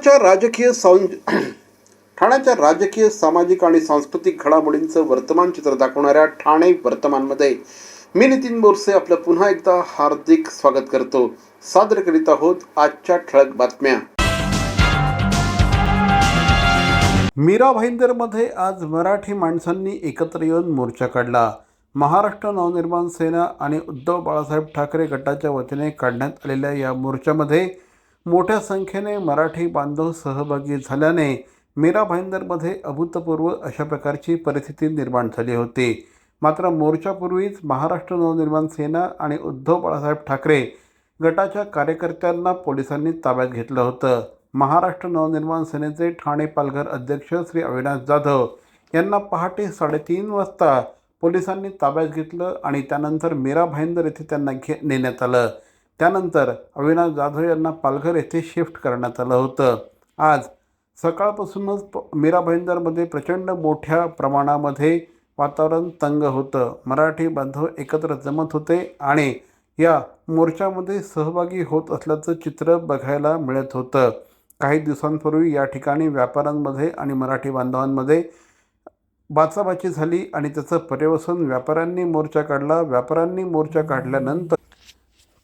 ठाण्याच्या राजकीय सं ठाण्याच्या राजकीय सामाजिक आणि सांस्कृतिक घडामोडींचं वर्तमान चित्र दाखवणाऱ्या ठाणे वर्तमानमध्ये मी नितीन बोरसे आपलं पुन्हा एकदा हार्दिक स्वागत करतो. सादर करीत आहोत आजच्या ठळक बातम्या. मीरा भाईंदरमध्ये आज मराठी माणसांनी एकत्र येऊन मोर्चा काढला. महाराष्ट्र नवनिर्माण सेना आणि उद्धव बाळासाहेब ठाकरे गटाच्या वतीने काढण्यात आलेल्या या मोर्चामध्ये मोठ्या संख्येने मराठी बांधव सहभागी झाल्याने मीरा भाईंदरमध्ये अभूतपूर्व अशा प्रकारची परिस्थिती निर्माण झाली होती. मात्र मोर्चापूर्वीच महाराष्ट्र नवनिर्माण सेना आणि उद्धव बाळासाहेब ठाकरे गटाच्या कार्यकर्त्यांना पोलिसांनी ताब्यात घेतलं होतं. महाराष्ट्र नवनिर्माण सेनेचे ठाणे पालघर अध्यक्ष श्री अविनाश जाधव यांना पहाटे साडेतीन वाजता पोलिसांनी ताब्यात घेतलं आणि त्यानंतर मीरा भाईंदर येथे त्यांना घे नेण्यात आलं. त्यानंतर अविनाश जाधव यांना पालघर येथे शिफ्ट करण्यात आलं होतं. आज सकाळपासूनच प मीरा भाईंदरमध्ये प्रचंड मोठ्या प्रमाणामध्ये वातावरण तंग होतं. मराठी बांधव एकत्र जमत होते आणि या मोर्चामध्ये सहभागी होत असल्याचं चित्र बघायला मिळत होतं. काही दिवसांपूर्वी या ठिकाणी व्यापाऱ्यांमध्ये आणि मराठी बांधवांमध्ये बाचाबाची झाली आणि त्याचं पर्यवसन व्यापाऱ्यांनी मोर्चा काढला. व्यापाऱ्यांनी मोर्चा काढल्यानंतर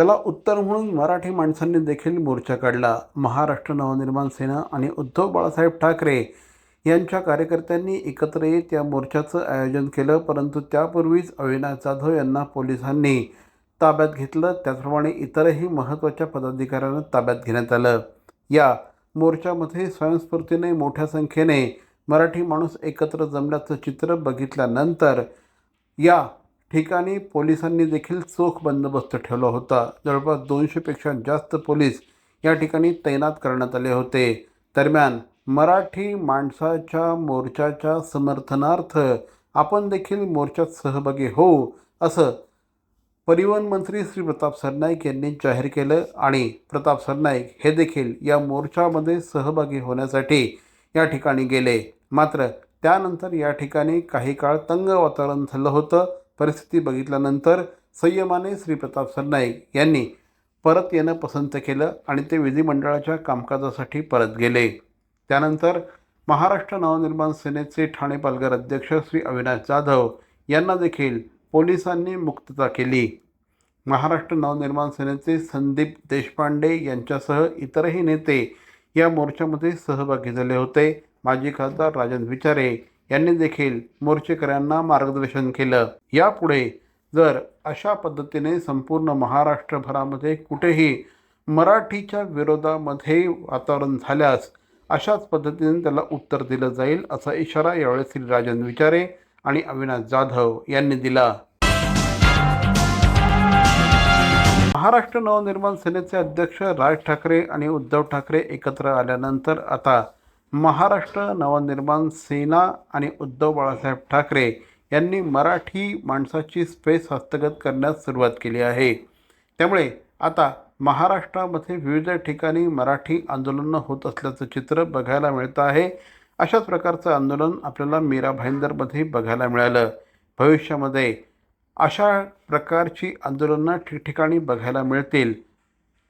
त्याला उत्तर म्हणून मराठी माणसांनी देखील मोर्चा काढला. महाराष्ट्र नवनिर्माण सेना आणि उद्धव बाळासाहेब ठाकरे यांच्या कार्यकर्त्यांनी एकत्र येत या मोर्चाचं आयोजन केलं परंतु त्यापूर्वीच अविनाश जाधव यांना पोलिसांनी ताब्यात घेतलं. त्याचप्रमाणे इतरही महत्त्वाच्या पदाधिकाऱ्यांना ताब्यात घेण्यात आलं. या मोर्चामध्ये स्वयंस्फूर्तीने मोठ्या संख्येने मराठी माणूस एकत्र जमल्याचं चित्र बघितल्यानंतर या ठिकाणी पोलिसांनी देखील चोख बंदोबस्त ठेवला होता. जवळपास दोनशेपेक्षा जास्त पोलीस या ठिकाणी तैनात करण्यात आले होते. दरम्यान मराठी माणसाच्या मोर्चाच्या समर्थनार्थ आपण देखील मोर्चात सहभागी होऊ असं परिवहन मंत्री श्री प्रताप सरनाईक यांनी जाहीर केलं आणि प्रताप सरनाईक हे देखील या मोर्चामध्ये सहभागी होण्यासाठी या ठिकाणी गेले. मात्र त्यानंतर या ठिकाणी काही काळ तंग वातावरण झालं होतं. परिस्थिती बघितल्यानंतर संयमाने श्री प्रताप सरनाईक यांनी परत येणं पसंत केलं आणि ते विधिमंडळाच्या कामकाजासाठी परत गेले. त्यानंतर महाराष्ट्र नवनिर्माण सेनेचे ठाणे पालघर अध्यक्ष श्री अविनाश जाधव यांना देखील पोलिसांनी मुक्तता केली. महाराष्ट्र नवनिर्माण सेनेचे संदीप देशपांडे यांच्यासह इतरही नेते या मोर्चामध्ये सहभागी झाले होते. माजी खासदार राजन विचारे यांनी देखील मोर्चेकऱ्यांना मार्गदर्शन केलं. यापुढे जर अशा पद्धतीने संपूर्ण महाराष्ट्रभरामध्ये कुठेही मराठीच्या विरोधामध्ये वातावरण झाल्यास अशाच पद्धतीने त्याला उत्तर दिलं जाईल असा इशारा यावेळी श्री राजन विचारे आणि अविनाश जाधव यांनी दिला. महाराष्ट्र नवनिर्माण सेनेचे अध्यक्ष राज ठाकरे आणि उद्धव ठाकरे एकत्र आल्यानंतर आता महाराष्ट्र नवनिर्माण सेना आणि उद्धव बाळासाहेब ठाकरे यांनी मराठी माणसाची स्पेस हस्तगत करण्यास सुरुवात केली आहे. त्यामुळे आता महाराष्ट्रामध्ये विविध ठिकाणी मराठी आंदोलनं होत असल्याचं चित्र बघायला मिळतं आहे. अशाच प्रकारचं आंदोलन आपल्याला मीरा भाईंदरमध्ये बघायला मिळालं. भविष्यामध्ये अशा प्रकारची आंदोलनं ठिकठिकाणी बघायला मिळतील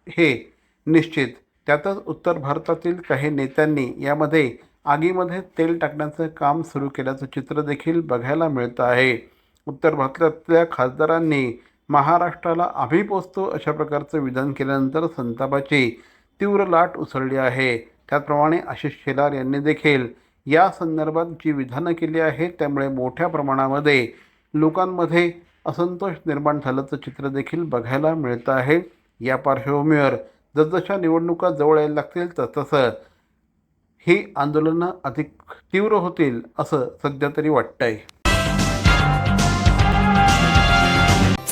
हे निश्चित त्यातच उत्तर भारतातील काही नेत्यांनी यामध्ये आगीमध्ये तेल टाकण्याचं काम सुरू केल्याचं चित्र देखील बघायला मिळतं आहे. उत्तर भारतातल्या खासदारांनी महाराष्ट्राला आम्ही पोचतो अशा प्रकारचं विधान केल्यानंतर संतापाची तीव्र लाट उसळली आहे. त्याचप्रमाणे आशिष शेलार यांनी देखील या संदर्भात जी विधानं केली आहेत त्यामुळे मोठ्या प्रमाणामध्ये लोकांमध्ये असंतोष निर्माण झाल्याचं चित्र देखील बघायला मिळतं आहे. या पार्श्वभूमीवर जसजशा निवडणुका जवळ यायला लागतील तसतसं ही आंदोलनं अधिक तीव्र होतील असं सध्या तरी वाटतंय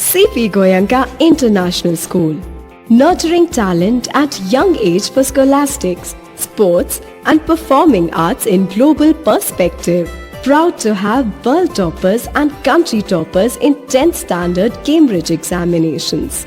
CP Goyanka International School. Nurturing talent at young age for scholastics, sports, and performing arts in global perspective. Proud to have world toppers and country toppers in 10th standard Cambridge examinations.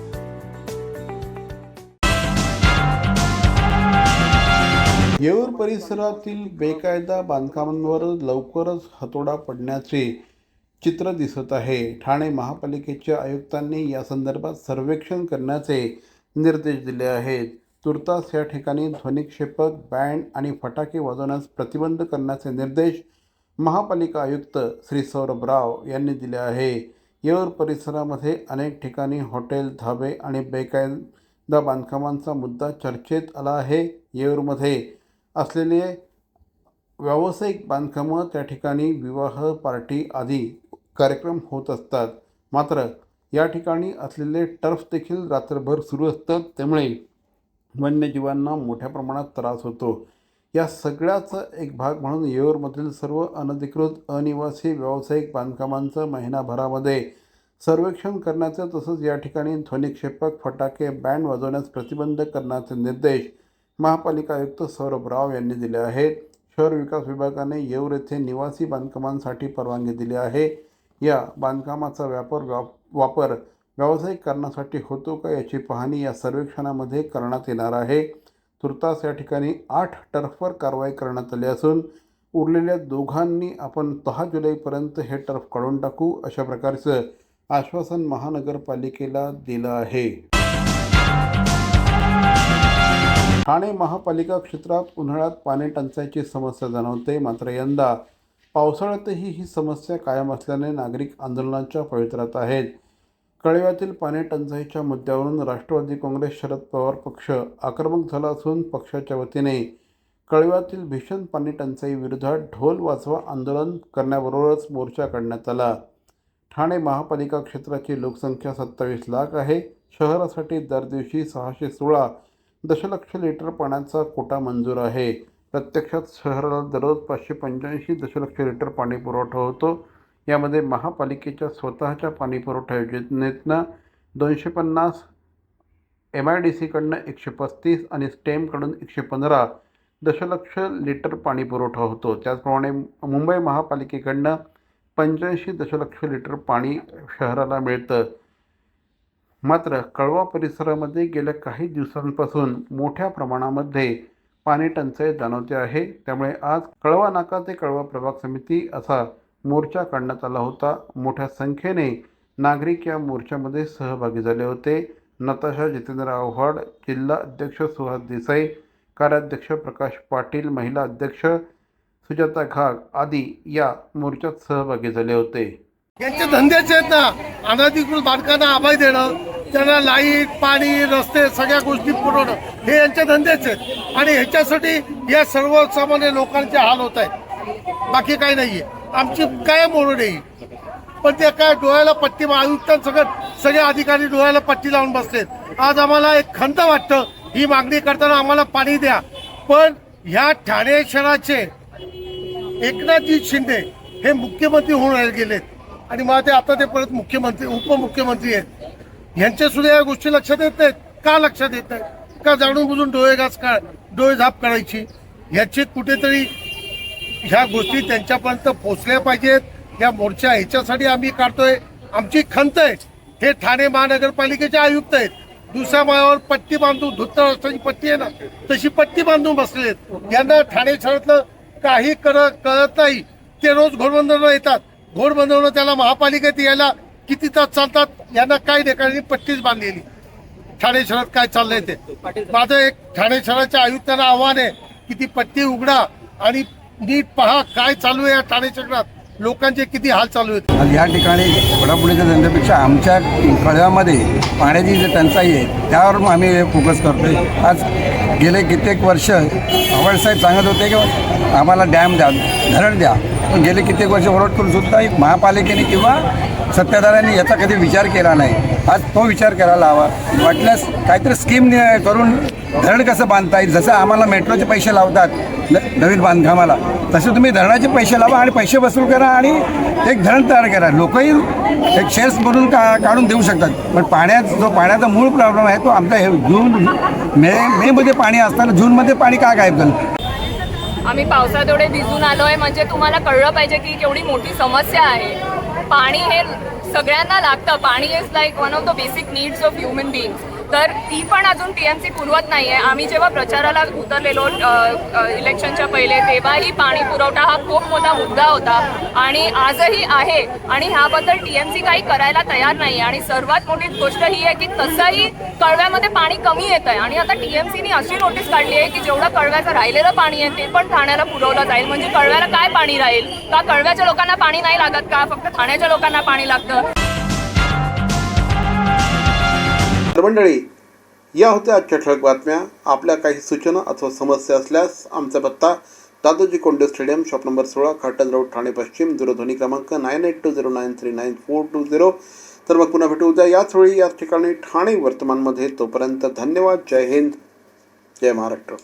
Yeoor परिसरातील बेकायदा बांधकामांवर लवकरच हातोडा पडण्याचे चित्र दिसत आहे. ठाणे महापालिकेच्या आयुक्तांनी या संदर्भात सर्वेक्षण करण्याचे निर्देश दिले आहेत. तुर्तास या ठिकाणी ध्वनिक्षेपक बँड आणि फटाके वाजवण्यास प्रतिबंध करण्याचे निर्देश महापालिका आयुक्त श्री सौरभ राव यांनी दिले आहे. येऊर परिसरामध्ये अनेक ठिकाणी हॉटेल धाबे आणि बेकायदा बांधकामांचा मुद्दा चर्चेत आला आहे. येऊरमध्ये असलेले व्यावसायिक बांधकामं त्या ठिकाणी विवाह पार्टी आदी कार्यक्रम होत असतात. मात्र या ठिकाणी असलेले टर्फ देखील रात्रभर सुरू असतात. त्यामुळे वन्यजीवांना मोठ्या प्रमाणात त्रास होतो. या सगळ्याचा एक भाग म्हणून येऊरमधील सर्व अनधिकृत अनिवासी व्यावसायिक बांधकामांचं महिनाभरामध्ये सर्वेक्षण करण्याचं तसंच या ठिकाणी ध्वनिक्षेपक फटाके बँड वाजवण्यास प्रतिबंध करण्याचे निर्देश महापालिका आयुक्त सौरभ राव यांनी दिले आहेत शहर विकास विभागाने येऊर येथे निवासी बांधकामांसाठी परवानगी दिली आहे. या बांधकामाचा व्यापार वापर व्यावसायिक करण्यासाठी होतो का याची पाहणी या सर्वेक्षणामध्ये करण्यात येणार आहे. तुर्तास या ठिकाणी आठ टर्फवर कारवाई करण्यात आली असून उरलेल्या दोघांनी आपण दहा जुलैपर्यंत हे टर्फ काढून टाकू अशा प्रकारचं आश्वासन महानगरपालिकेला दिलं आहे. ठाणे महापालिका क्षेत्रात उन्हाळ्यात पाणी टंचाईची समस्या जाणवते. मात्र यंदा पावसाळ्यातही ही समस्या कायम असल्याने नागरिक आंदोलनाच्या पवित्र्यात आहेत. कळव्यातील पाणी टंचाईच्या मुद्द्यावरून राष्ट्रवादी काँग्रेस शरद पवार पक्ष आक्रमक झाला असून पक्षाच्या वतीने कळव्यातील भीषण पाणी टंचाई विरोधात ढोल वाजवा आंदोलन करण्याबरोबरच मोर्चा काढण्यात आला. ठाणे महापालिका क्षेत्राची लोकसंख्या सत्तावीस लाख आहे. शहरासाठी दर दिवशी सहाशे सोळा दशलक्ष लिटर पाण्याचा कोटा मंजूर आहे. प्रत्यक्षात शहराला दररोज पाचशे पंच्याऐंशी दशलक्ष लिटर पाणी पुरवठा होतो. यामध्ये महापालिकेच्या स्वतःच्या पाणी पुरवठा योजनेतनं दोनशे पन्नास एम आय डी सीकडनं एकशे पस्तीस आणि स्टेमकडून एकशे पंधरा दशलक्ष लिटर पाणी पुरवठा होतो. त्याचप्रमाणे मुंबई महापालिकेकडनं पंच्याऐंशी दशलक्ष लिटर पाणी शहराला मिळतं. मात्र कळवा परिसरामध्ये गेल्या काही दिवसांपासून मोठ्या प्रमाणामध्ये पाणी टंचाई जाणवते आहे. त्यामुळे आज कळवा नाका ते कळवा प्रभाग समिती असा मोर्चा काढण्यात आला होता. मोठ्या संख्येने नागरिक या मोर्चामध्ये सहभागी झाले होते. नताशा जितेंद्र आव्हाड जिल्हा अध्यक्ष सुहास देसाई कार्याध्यक्ष प्रकाश पाटील महिला अध्यक्ष सुजाता घाग आदी या मोर्चात सहभागी झाले होते. यांचे धंदेच आहेत ना अनधिकृत बांधकांना आभाय देणं त्यांना लाइट पाणी रस्ते सगळ्या गोष्टी पुरवणं हे यांचे धंदेच आहेत. आणि ह्याच्यासाठी या सर्वसामान्य लोकांचे हाल होत आहेत. बाकी काही नाही आहे आमची काय मोरड आहे पण ते काय डोळ्याला पट्टी आयुक्तांसकट सगळे अधिकारी डोळ्याला पट्टी लावून बसलेत. आज आम्हाला एक खंत वाटतं. ही मागणी करताना आम्हाला पाणी द्या. पण ह्या ठाणे शहराचे एकनाथजी शिंदे हे मुख्यमंत्री होऊन राहिले गेलेत. आणि मला ते आता ते परत मुख्यमंत्री उपमुख्यमंत्री आहेत. यांच्या सुद्धा या गोष्टी लक्षात येत नाहीत. का लक्षात येत नाहीत? का जाणून बुजून डोळे घास का डोळे झाप करायची याची कुठेतरी ह्या गोष्टी त्यांच्यापर्यंत पोचल्या पाहिजेत. या मोर्चा ह्याच्यासाठी आम्ही काढतोय. आमची खंत आहे. हे ठाणे महानगरपालिकेचे आयुक्त आहेत. दुसऱ्या माळावर पट्टी बांधून धुत्तर रस्त्याची पट्टी आहे ना तशी पट्टी बांधून बसलेत आहेत. यांना ठाणे शहरातलं काही करत कळत नाही. ते रोज घोडबंदरला येतात. घोडबंदरला त्याला महापालिकेत यायला किती तास चालतात यांना काही ठिकाणी पट्टीच बांधलेली. ठाणे शहरात काय चाललंय ते. माझं एक ठाणे शहराच्या आयुक्तांना आव्हान आहे की ती पट्टी उघडा आणि नीट पहा काय चालू आहे या ठाणे शहरात. लोकांचे किती हाल चालू आहेत. या ठिकाणी वडापुडीच्या धंद्यापेक्षा आमच्या कळव्यामध्ये पाण्याची जी टंचाई आहे त्यावर आम्ही फोकस करतोय. आज गेले कित्येक वर्ष आवडसाहेब सांगत होते की आम्हाला डॅम द्या धरण द्या. पण गेले कित्येक वर्ष ओरड करून सुद्धा महापालिकेने किंवा सत्ताधाऱ्यांनी याचा कधी विचार केला नाही. आज तो विचार करायला हवा. वाटल्यास काहीतरी स्कीम करून धरण कसं बांधता येईल? जसं आम्हाला मेट्रोचे पैसे लावतात न नवीन बांधकामाला तसे तुम्ही धरणाचे पैसे लावा आणि पैसे वसूल करा आणि एक धरण तयार करा. लोकही एक शेअर्स बनून का काढून देऊ शकतात. पण पाण्यात जो पाण्याचा मूळ प्रॉब्लेम आहे तो आमचा हे जून मे मेमध्ये पाणी असताना जूनमध्ये पाणी का गायब झालं? आम्ही पावसात एवढे भिजून आलो आहे म्हणजे तुम्हाला कळलं पाहिजे की केवढी मोठी समस्या आहे. पाणी हे सगळ्यांना लागतं. Pani is like one of the basic needs of human beings तर ती पण अजून टी एम सी पुरवत नाही आहे आम्ही जेव्हा प्रचाराला उतरलेलो इलेक्शनच्या पहिले तेव्हाही पाणी पुरवठा हा खूप मोठा मुद्दा होता. आणि आजही आहे. आणि ह्याबद्दल टी एम सी काही करायला तयार नाही आणि सर्वात मोठी गोष्ट ही आहे की तसंही कळव्यामध्ये पाणी कमी येत आहे आणि आता टी एम सीने अशी नोटीस काढली आहे की जेवढं कळव्याचं राहिलेलं पाणी आहे ते पण ठाण्याला पुरवलं जाईल. म्हणजे कळव्याला काय पाणी राहील? का कळव्याच्या लोकांना पाणी नाही लागत? का फक्त ठाण्याच्या लोकांना पाणी लागतं? मंडळी या होत्या आजच्या ठळक बातम्या. आपल्या काही सूचना अथवा समस्या असल्यास आमचा पत्ता Dadoji Konde stadium shop number सोळा खाटन रोड ठाणे पश्चिम दूरध्वनी क्रमांक nine eight two zero nine three nine four two zero. तर मग पुन्हा भेटू उद्या याच वेळी याच ठिकाणी ठाणे वर्तमानमध्ये. तोपर्यंत धन्यवाद. जय हिंद. जय महाराष्ट्र.